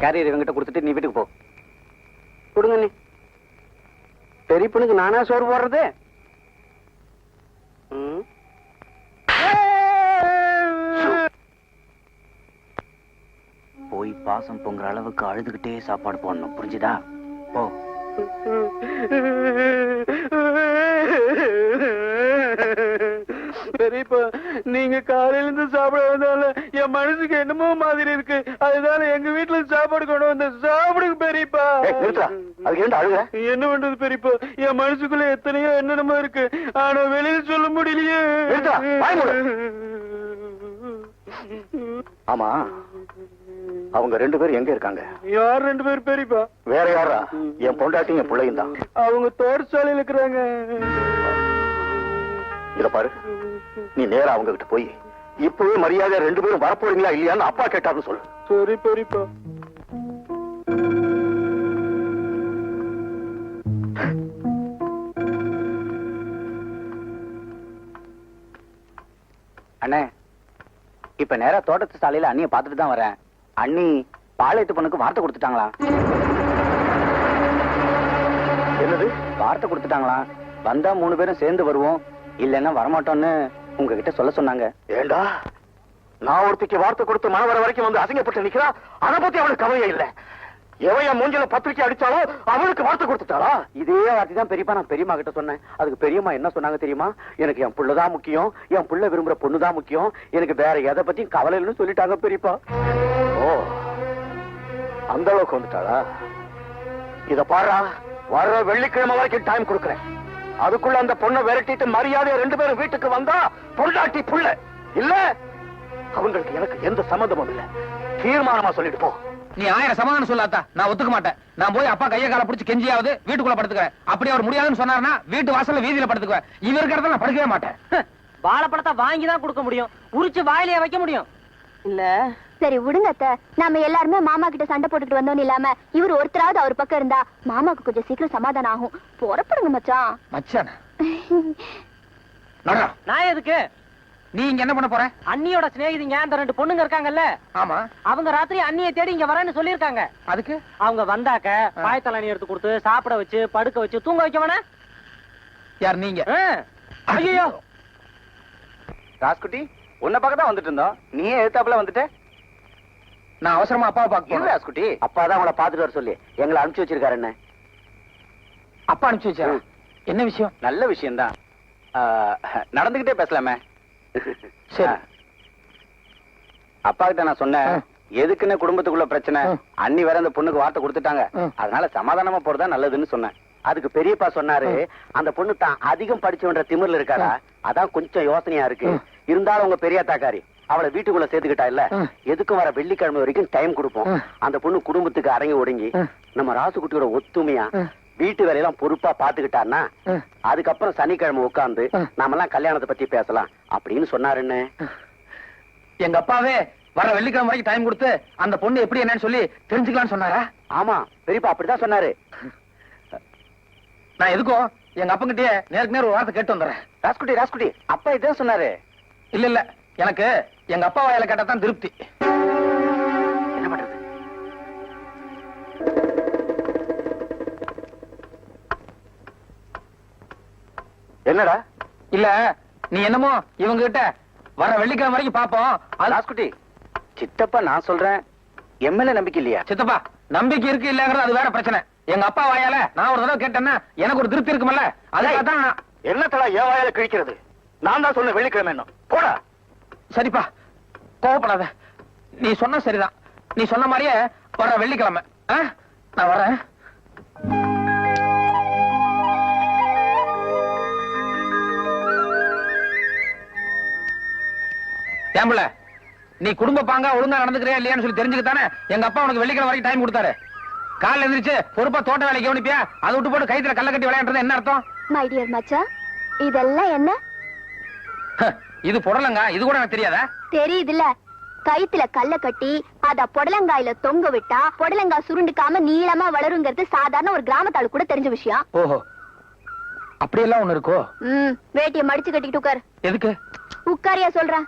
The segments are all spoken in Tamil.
கேரியர் இவங்கிட்ட கொடுத்துட்டு நீ வீட்டுக்கு போ. கொடுங்க நீ பெரிய பொண்ணுக்கு நானா சோறு போடுறது. போய் பாசம் பொங்குற அளவுக்கு அழுதுகிட்டே சாப்பாடு போடணும். புரிஞ்சுதா? போ. பெரியப்பா நீங்க காலையில இருந்து சாப்பிட வந்தால என் மனசுக்கு என்னமோ மாதிரி இருக்கு. அதனால எங்க வீட்டுல சாப்பாடு கொண்டு வந்த சாப்பிடுங்க பெரியப்பா? என்ன பண்றது பெரியப்பா? என் மனசுக்குள்ள எத்தனையோ என்னென்னமோ இருக்கு. ஆனா வெளியில சொல்ல முடியலையே. ஆமா. அவங்க ரெண்டு பேரும் எங்க இருக்காங்க? யார் ரெண்டு பேரும் பெரியப்பா? வேற யாரா? என் பொண்டாட்டியும் என் பிள்ளையும் தான். அவங்க தோட்டசாலையில இருக்கிறாங்க. இத பாரு. நீ நேரா அவங்க கிட்ட போய் இப்பவே மரியாதை ரெண்டு பேரும் வரப்போறீங்களா இல்லையான்னு அப்பா கேட்டாருன்னு சொல்லு. சரி பெரியப்பா. அண்ணே இப்ப நேரா தோட்டத்து சாலையில அண்ணிய பாத்துட்டு தான் வரேன். அண்ணி பாளையத்து பொண்ணுக்கு வார்த்தை கொடுத்துட்டாங்களா? என்னது? வார்த்தை கொடுத்துட்டாங்களா? வந்தா மூணு பேரும் சேர்ந்து வருவோம். இல்லைன்னா வரமாட்டோம்னு உங்ககிட்ட சொல்ல சொன்னாங்க. ஏண்டா? நான் ஒருத்திக்கு வார்த்தை கொடுத்து மன வர வரைக்கும் வந்து அசிங்கப்பட்டு நிக்கிறா? அதை பத்தி அவளுக்கு கவலையே இல்ல. எவைய மூஞ்சில பத்திரிக்கை அடிச்சாலோ அவளுக்கு வார்த்தை கொடுத்துட்டாளா? இதே வார்த்தை தான் பெரியப்பா நான் பெரியம்மா கிட்ட சொன்னேன். அதுக்கு பெரியம்மா என்ன சொன்னாங்க தெரியுமா? எனக்கு என் புள்ளதான் முக்கியம். என் புள்ள விரும்புற பொண்ணு தான் முக்கியம். எனக்கு வேற எதை பத்தியும் கவலை இல்லைன்னு சொல்லிட்டாங்க பெரியப்பா. ஓ அந்த அளவுக்கு வந்துட்டாளா? இத பாருடா வர்ற வெள்ளிக்கிழமை வரைக்கும் டைம் கொடுக்குறேன். அதுக்குள்ள அந்த பொண்ணை விரட்டிட்டு மரியாதையா ரெண்டு பேரும் வீட்டுக்கு வந்தா பொண்டாட்டி புள்ள. இல்ல? அவங்களுக்கு எனக்கு எந்த சம்மந்தமும் இல்ல. தீர்மானமா சொல்லிட்டு போ. நீ ஆயிரம் சமாதானம் சொல்லாத்தா நான் ஒத்துக்க மாட்டேன். நான் போய் அப்பா கையை கால பிடிச்சி கெஞ்சியாவது வீட்டுக்குள்ள படுத்துக்கிறேன் அப்படி அவர் முடியாதுன்னு சொன்னாருன்னா வீட்டு வாசல்ல வீதியில படுத்துக்குவேன். இவ இருக்கிறத நான் படுக்கவே மாட்டேன். வாழைப்பழத்தை வாங்கி தான் கொடுக்க முடியும். உரிச்சு வாயிலே வைக்க முடியும். இல்ல. சரி விடுங்க அத்தை. நாம எல்லாருமே மாமா கிட்ட சண்டை போட்டுட்டு வந்தோம் இல்லாம இவர் ஒருத்தராவது அவர் பக்கம் இருந்தா மாமாக்கு கொஞ்சம் சீக்கிரம் சமாதானம் ஆகும். புறப்படுங்க மச்சான். மச்சான? நான் எதுக்கு? நீ இங்க என்ன பண்ண போற? அண்ணியோட சிநேகிதிங்க அந்த ரெண்டு பொண்ணுங்க இருக்காங்கல்ல? ஆமா. அவங்க ராத்திரி அண்ணியை தேடி இங்க வரேன்னு சொல்லிருக்காங்க அதுக்கு? அவங்க வந்தாக்க பாயத்தலணி எடுத்து கொடுத்து சாப்பிட வச்சு படுக்க வச்சு தூங்க வைக்க வேணா. யார் நீங்க? ஐயோ ராஸ்குட்டி உன்னை பக்கம் தான் வந்துட்டு இருந்தோம். நீ எழுத்தாப்புல வந்துட்ட? நான் அவசரமா அப்பாவை பார்க்க இல்ல போறேன் ராஸ்குட்டி. அப்பா தான் உங்களை பாத்துட்டு வர சொல்லி. எங்களை அனுப்பிச்சு வச்சிருக்காரு என்ன? அப்பா அனுப்பிச்சு வச்சா. என்ன விஷயம்? நல்ல விஷயம்தான். ஆ, நடந்துகிட்டே பேசலாமே. சரி. அப்பா கிட்ட நான் சொன்னேன். எதுக்குன்னு குடும்பத்துக்குள்ள பிரச்சனை. அண்ணி வேற அந்த பொண்ணுக்கு வார்த்தை கொடுத்துட்டாங்க. அதனால சமாதானமா போறதா நல்லதுன்னு சொன்னேன். அதுக்கு பெரியப்பா சொன்னாரு அந்த பொண்ணு தான் அதிகம் படிச்சவன்ற திமிர்ல இருக்காரா? அதான் கொஞ்சம் யோசனையா இருக்கு. இருந்தாலும் உங்க பெரிய தாக்காரி அவளை வீட்டுக்குள்ள சேர்த்துக்கிட்டா இல்ல. எதுக்கும் வர வெள்ளிக்கிழமை வரைக்கும் டைம் கொடுப்போம். அந்த பொண்ணு குடும்பத்துக்கு அடங்கி ஒடுங்கி. நம்ம ராசுகுட்டியோட ஒத்துமையா. வீட்டு வேலையெல்லாம் பொறுப்பா பாத்துக்கிட்டான்னா. அதுக்கப்புறம் சனிக்கிழமை உட்கார்ந்து ம். நாமெல்லாம் கல்யாணத்தை பத்தி பேசலாம் அப்படின்னு சொன்னாருன்னு எங்க அப்பாவே வர வெள்ளிக்கிழமை வரைக்கும் டைம் கொடுத்து அந்த பொண்ணு எப்படி என்னன்னு சொல்லி தெரிஞ்சுக்கலாம்னு சொன்னாரா ஆமா பெரியப்பா அப்படிதான் சொன்னாரு நான் எதுக்கும் எங்க அப்பங்கிட்டயே நேருக்கு நேர் ஒரு வார்த்தை கேட்டு வந்துடுறேன் ராஸ்குட்டி ராஸ்குட்டி அப்பா இதான் சொன்னாரு இல்ல இல்ல எனக்கு எங்க அப்பா வாயில கேட்டா தான் திருப்தி. என்ன பண்றது? என்னடா? இல்ல நீ என்னமோ இவங்க கிட்ட வர வெள்ளிக்கிழமை வரைக்கும் பாப்போம். ராஸ்குட்டி சித்தப்பா நான் சொல்றேன் எம்எல்ஏ நம்பிக்கை இல்லையா? சித்தப்பா நம்பிக்கை இருக்கு இல்லங்கிறது அது வேற பிரச்சனை. எங்க அப்பா வாயால நான் ஒரு தடவை கேட்டேன்னா எனக்கு ஒரு திருப்தி இருக்குமல்ல? அதுக்காக தான் நான் என்னத்தடா என் வாயால கிழிக்கிறது? நான் தான் சொன்னேன் வெள்ளிக்கிழமை என்ன போடா. சரிப்பா. கோவப்படாத. நீ சொன்ன சரிதான். நீ சொன்ன மாதிரியே வர வெள்ளிக்கிழமை. நான் வரேன் ஏம்புல நீ குடும்ப பாங்கா ஒழுங்கா நடந்துக்கிறியா இல்லையான்னு சொல்லி தெரிஞ்சுக்கத்தானே? எங்க அப்பா உனக்கு வெள்ளிக்கிழமை வரைக்கும் டைம் கொடுத்தாரு. காலைல எந்திரிச்சு பொறுப்பா தோட்ட வேலைக்கு கவனிப்பியா? அதை விட்டு போட்டு கைத்துல கல்ல கட்டி விளையாடுறது என்ன அர்த்தம்? மை டியர் மச்சான் இதெல்லாம் என்ன? இது புடலங்க இது கூட எனக்கு தெரியாதா? தெரியுதுல்ல. கயித்துல கல்ல கட்டி அத புடலங்காயில தொங்க விட்டா புடலங்காய் சுருண்டுக்காம நீளமா வளருங்கிறது சாதாரண ஒரு கிராமத்தாளு கூட தெரிஞ்ச விஷயம். ஓஹோ. அப்படியெல்லாம் ஒண்ணு இருக்கோ? ம் வேட்டிய மடிச்சு கட்டிட்டு உட்கார் எதுக்கு? உட்காரியா சொல்றேன்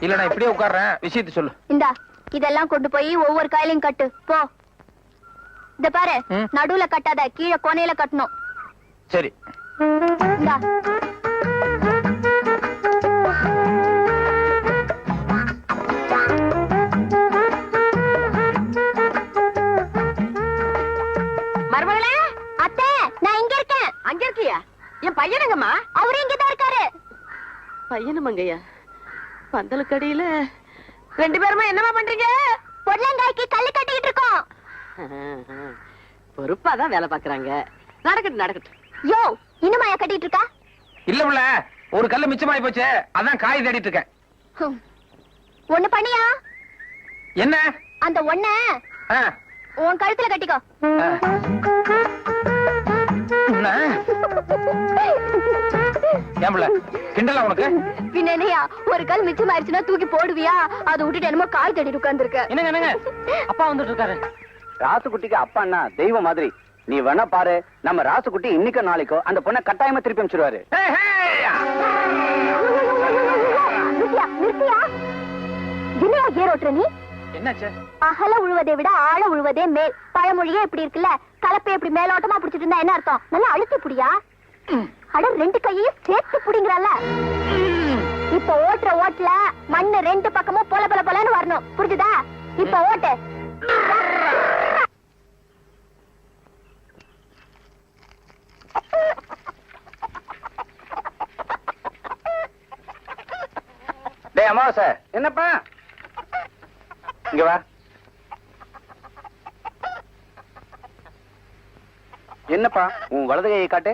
இல்ல நான் இப்படியே உட்கார்றேன். விஷயத்தை சொல்லு. இந்தா இதெல்லாம் கொண்டு போய் ஒவ்வொரு காயிலையும் கட்டு. போ. இந்த பாரு. நடுவுல கட்டாத கீழே கொனையில கட்டணும். சரி. மருமகளே அத்தை நான் இங்க இருக்கேன். அங்க இருக்கியா? என் பையனுங்கம்மா அவரு இங்கதான் இருக்காரு. பையனும் அங்கய்யா பந்தலுக்கடியில ரெண்டு பேருமா என்னமா பண்றீங்க? பொடலங்காய்க்கு கல்லு கட்டிக்கிட்டு இருக்கோம். பொறுப்பாதான் வேலை பாக்குறாங்க நடக்கட்டும் நடக்கட்டும். யோ இன்னுமாயா கட்டிட்டு இருக்கா? இல்ல புள்ள ஒரு கல்லு மிச்சமாயி போச்சு. அதான் காய் தேடிட்டு இருக்கேன். ஒண்ணு பண்ணியா? என்ன? அந்த ஒண்ண உன் கழுத்துல கட்டிக்கோ. கிண்டலா உனக்கு? பின்ன என்னையா ஒரு கல் மிச்சமாயிருச்சுன்னா தூக்கி போடுவியா? அதை விட்டுட்டு என்னமோ கால் தேடிட்டு உட்கார்ந்துருக்க. என்னங்க என்னங்க? அப்பா வந்துட்டு இருக்காரு. ராசுகுட்டிக்கு அப்பான்னா தெய்வம் மாதிரி. நீ வேணா பாரு நம்ம ராசுகுட்டி இன்னைக்கோ நாளைக்கோ அந்த பொண்ணை கட்டாயமா திருப்பி என்னாச்சு? அகல உழுவதை விட ஆழ உழுவதே மேல். பழமொழியே இப்படி இருக்குல்ல? கலப்பை இப்படி மேலோட்டமா புடிச்சிட்டு இருந்தா என்ன அர்த்தம்? நல்லா அழுத்தி புடியா? அட ரெண்டு கையையும் சேர்த்து புடிங்கறல்ல இப்ப ஓட்டுற ஓட்டுல மண்ணு ரெண்டு பக்கமும் பொல பொல பொலன்னு வரணும். புரிஞ்சுதா? இப்ப ஓட்டு. டேய் அமாவாசை. என்னப்பா? இங்க வா. என்னப்பா உன் வலது கையை காட்டு.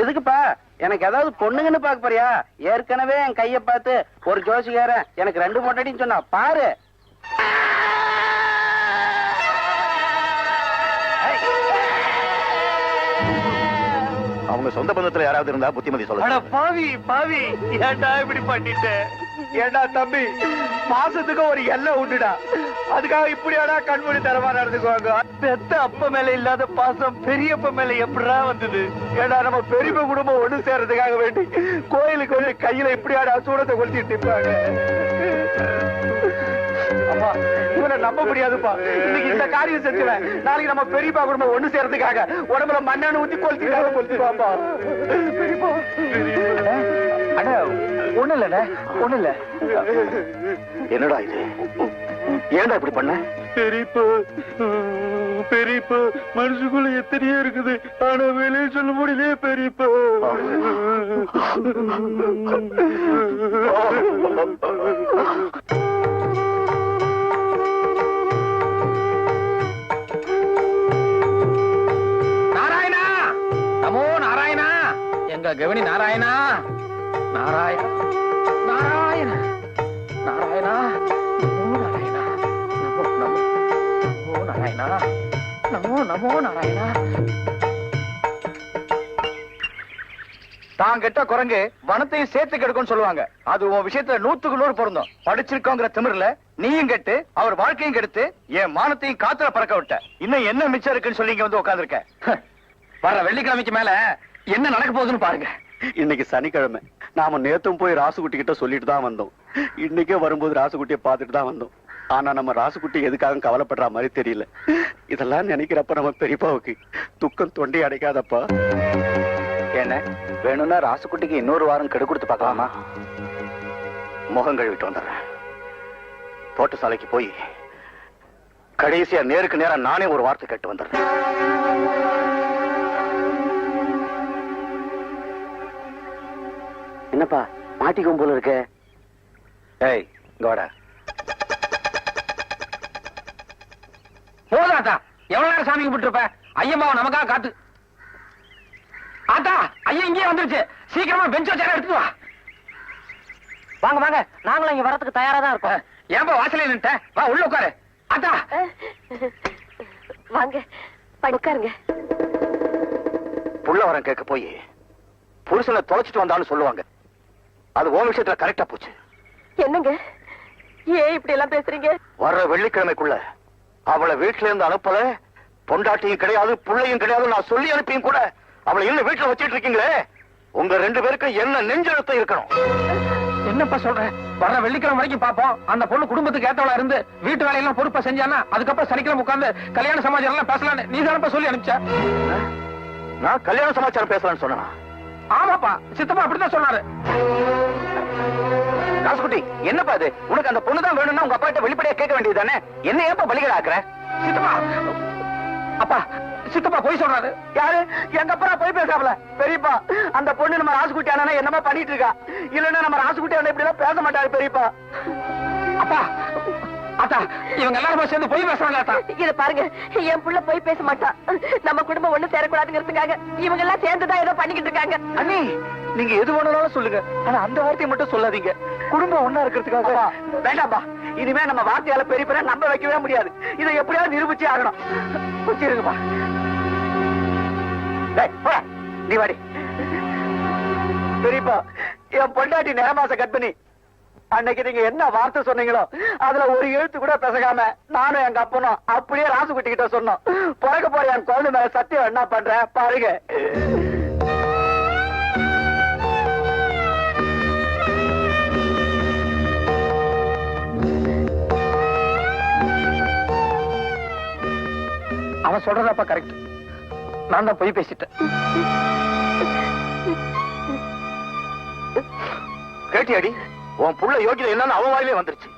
எதுக்குப்பா? எனக்கு ஏதாவது பொண்ணுங்கன்னு பாக்க போறியா? ஏற்கனவே என் கைய பார்த்து ஒரு ஜோசிக்காரன் எனக்கு ரெண்டு மொட்டடின்னு சொன்னா பாரு. அவங்க சொந்த பந்தத்துல யாராவது இருந்தா புத்திமதி அட சொல்லுங்க பாவி பாவி. ஏன்டா இப்படி பண்ணிட்ட? ஏன்டா தம்பி? பாசத்துக்கு ஒரு எல்லை உண்டுடா. அதுக்காக இப்படியாடா கண்மூடி தரமா நடந்துக்குவாங்க? பெத்த அப்ப மேல இல்லாத பாசம் பெரியப்ப மேல எப்படிடா வந்தது? ஏடா நம்ம பெரியப்ப குடும்பம் ஒண்ணு சேர்றதுக்காக வேண்டி கோயிலுக்கு வந்து கையில இப்படியாடா சூடத்தை கொளுத்திட்டு நிப்பாங்க அம்மா இவனை நம்ப முடியாதுப்பா. இன்னைக்கு இந்த காரியம் செஞ்சுவேன். நாளைக்கு நம்ம பெரியப்பா குடும்பம் ஒண்ணு சேர்றதுக்காக உடம்புல மண்ணெண்ணு ஊத்தி கொளுத்திட்டாங்க. கொளுத்திப்பாப்பா பெரியப்பா. அட ஒண்ணு இல்ல ஒண்ணு இல்ல என்னடா இது? ஏன்டா இப்படி பண்ண? பெரியப்பா பெரியப்பா மனசுக்குள்ள எத்தனையோ இருக்குது. ஆனா வெளியே சொல்ல முடியலையே பெரியப்பா. நாராயணா! நமோ நாராயணா! எங்க கவனி நாராயணா! நாராயண. நாராயண. நாராயணா. நமோ நாராயணா. நமோ நமோ. நமோ நாராயணா. நமோ நமோ நாராயணா. தான் கெட்ட குரங்கு வனத்தையும் சேர்த்து கெடுக்கும்னு சொல்லுவாங்க. அது உன் விஷயத்துல நூத்துக்கு நூறு பொருந்தும். படிச்சிருக்கோங்கிற திமிர்ல நீயும் கெட்டு அவர் வாழ்க்கையும் கெடுத்து என் மானத்தையும் காத்துல பறக்க விட்ட. இன்னும் என்ன மிச்சம் இருக்குன்னு சொல்லி இங்க வந்து உட்காந்துருக்க வர வெள்ளிக்கிழமைக்கு மேல என்ன நடக்க போகுதுன்னு பாருங்க. இன்னைக்கு சனிக்கிழமை. நாம நேத்தும் போய் ராசுகுட்டி கிட்ட சொல்லிட்டு தான் வந்தோம். இன்னைக்கே வரும்போது ராசுகுட்டியை பார்த்துட்டு தான் வந்தோம். ஆனா நம்ம ராசுகுட்டி எதுக்காக கவலைப்படுற மாதிரி தெரியல. இதெல்லாம் நினைக்கிறப்ப நம்ம பெரியப்பாவுக்கு துக்கம் தொண்டை அடைக்காதப்பா. என்ன? வேணும்னா ராசுகுட்டிக்கு இன்னொரு வாரம் கெடு கொடுத்து பார்க்கலாமா? முகம் கழுவிட்டு வந்துடுறேன். தோட்டசாலைக்கு போய் கடைசியா நேருக்கு நேரா நானே ஒரு வார்த்தை கேட்டு வந்துடுறேன். என்னப்பா மாட்டிக்கும் போல இருக்க. ஏய் இங்க வாடா. போதாத்தா எவ்வளவு நேரம் சாமி கும்பிட்டு இருப்ப ஐயம்மாவை நமக்காக காத்து. ஆத்தா ஐயா இங்கேயே வந்துருச்சு. சீக்கிரமா பெஞ்ச் வச்சார எடுத்து வா. வாங்க வாங்க. நாங்களும் இங்க வரதுக்கு தயாரா தான் இருக்கோம். ஏன்பா வாசலே நின்ட்ட வா உள்ள உட்காரு. ஆத்தா. வாங்க படுக்காருங்க புள்ள வரம் கேட்க போய் புருஷனை தொலைச்சிட்டு வந்தாலும் சொல்லுவாங்க. அது உன் விஷயத்துல கரெக்டா போச்சு. என்னங்க? ஏன் இப்படி எல்லாம் பேசுறீங்க? வர்ற வெள்ளிக்கிழமைக்குள்ள அவளை வீட்டுல இருந்து அனுப்பல. பொண்டாட்டியும் கிடையாது புள்ளையும் கிடையாது நான் சொல்லி அனுப்பியும் கூட அவளை இன்னும் வீட்டுல வச்சிட்டு இருக்கீங்களே? உங்க ரெண்டு பேருக்கும் என்ன நெஞ்செழுத்தம் இருக்கணும்? என்னப்பா சொல்ற? வர்ற வெள்ளிக்கிழமை வரைக்கும் பாப்போம். அந்த பொண்ணு குடும்பத்துக்கு ஏத்தவளா இருந்து வீட்டு வேலையெல்லாம் பொறுப்பா செஞ்சானா அதுக்கப்புறம் சனிக்கிழமை உட்கார்ந்து கல்யாண சமாச்சாரம் எல்லாம் பேசலாம்னு நீ தானப்பா சொல்லி அனுப்பிச்ச? நான் கல்யாண சமாச்சாரம் பேசலாம்னு சொன்னா ஆமாப்பா சித்தப்பா அப்படிதான் சொன்னாரு. ராசுகுட்டி என்னப்பா அது உனக்கு அந்த பொண்ணு தான் வேணும்னா உங்க அப்பா கிட்ட வெளிப்படையா கேட்க வேண்டியது தானே என்ன ஏப்பா பலிகளை ஆக்குற? சித்தப்பா அப்பா சித்தப்பா போய் சொல்றாரு. யாரு? எங்க அப்பா போய் பேசாமல பெரியப்பா அந்த பொண்ணு நம்ம ராசுகுட்டி அண்ணா என்னமா பண்ணிட்டு இருக்கா. இல்லன்னா நம்ம ராசுகுட்டி அண்ணன் இப்படி எல்லாம் பேச மாட்டாரு பெரியப்பா. அப்பா அத்தா இவங்க எல்லாரும் சேர்ந்து போய் பேசுறாங்க அத்தா இத பாருங்க என் புள்ள போய் பேச மாட்டான் நம்ம குடும்பம் ஒண்ணு சேரக்கூடாதுங்கிறதுக்காக இவங்க எல்லாம் சேர்ந்துதான் ஏதோ பண்ணிக்கிட்டு இருக்காங்க. அண்ணி நீங்க எது வேணாலும் சொல்லுங்க. ஆனா அந்த வார்த்தையை மட்டும் சொல்லாதீங்க. குடும்பம் ஒண்ணா இருக்கிறதுக்காக வேண்டாம்பா இனிமே நம்ம வார்த்தையால பெரிய பெரிய நம்ப வைக்கவே முடியாது. இதை எப்படியாவது நிரூபிச்சே ஆகணும். வச்சிருங்கப்பா. நீ வாடி. பெரியப்பா என் பொண்டாட்டி நேரமாச கர்ப்பிணி அன்னைக்கு நீங்க என்ன வார்த்தை சொன்னீங்களோ அதுல ஒரு எழுத்து கூட பேசகாம நானும் எங்க அப்பனும் அப்படியே ராசுகுட்டி கிட்ட சொன்னோம். பிறக்க போற என் குழந்தை மேல சத்தியம் என்ன பண்ற? பாருங்க. அவன் சொல்றதாப்பா கரெக்ட் நான் தான் போய் பேசிட்டேன். கேட்டியாடி? உன் புள்ள யோகிதை என்னன்னு அவன் வாயிலே வந்துருச்சு.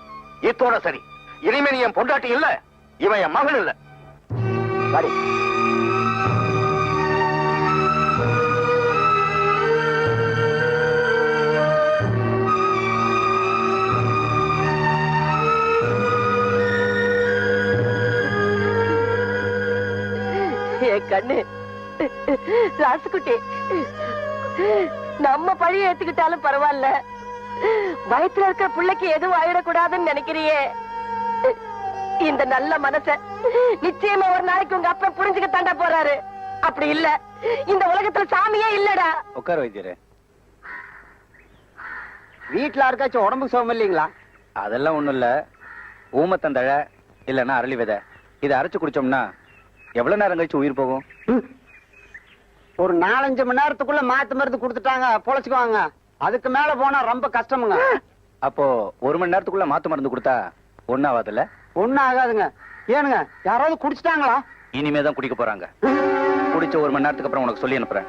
இத்தோட சரி. இனிமே நீ என் பொண்டாட்டி இல்ல இவன் என் மகன் இல்ல. சரி கண்ணு. ராசுக்குட்டி நம்ம பழிய ஏத்துக்கிட்டாலும் பரவாயில்ல. வயித்துல இருக்கிற பிள்ளைக்கு எதுவும் ஆயிடக்கூடாதுன்னு நினைக்கிறியே? இந்த நல்ல மனச நிச்சயமா ஒரு நாளைக்கு உங்க அப்பா புரிஞ்சுக்க தாண்டா போறாரு. அப்படி இல்ல. இந்த உலகத்துல சாமியே இல்லடா. உட்கார வைத்தியரே. வீட்டுல யாருக்காச்சும் உடம்புக்கு சுகம் இல்லைங்களா? அதெல்லாம் ஒண்ணும் இல்ல. ஊமத்தந்தழை இல்லன்னா அரளி விதை. இதை அரைச்சு குடிச்சோம்னா எவ்வளவு நேரம் கழிச்சு உயிர் போகும்? ஒரு நாலஞ்சு மணி நேரத்துக்குள்ள மாத்து மருந்து கொடுத்துட்டாங்க. பொழைச்சுக்குவாங்க. அதுக்கு மேல போனா ரொம்ப கஷ்டமுங்க. அப்போ ஒரு மணி நேரத்துக்குள்ள மாத்து மருந்து கொடுத்தா ஒன்னாவாதுல்ல ஒண்ணும் ஆகாதுங்க. ஏனுங்க யாராவது குடிச்சிட்டாங்களா? இனிமே தான் குடிக்க போறாங்க. குடிச்ச ஒரு மணி நேரத்துக்கு அப்புறம் உனக்கு சொல்லி அனுப்புறேன்.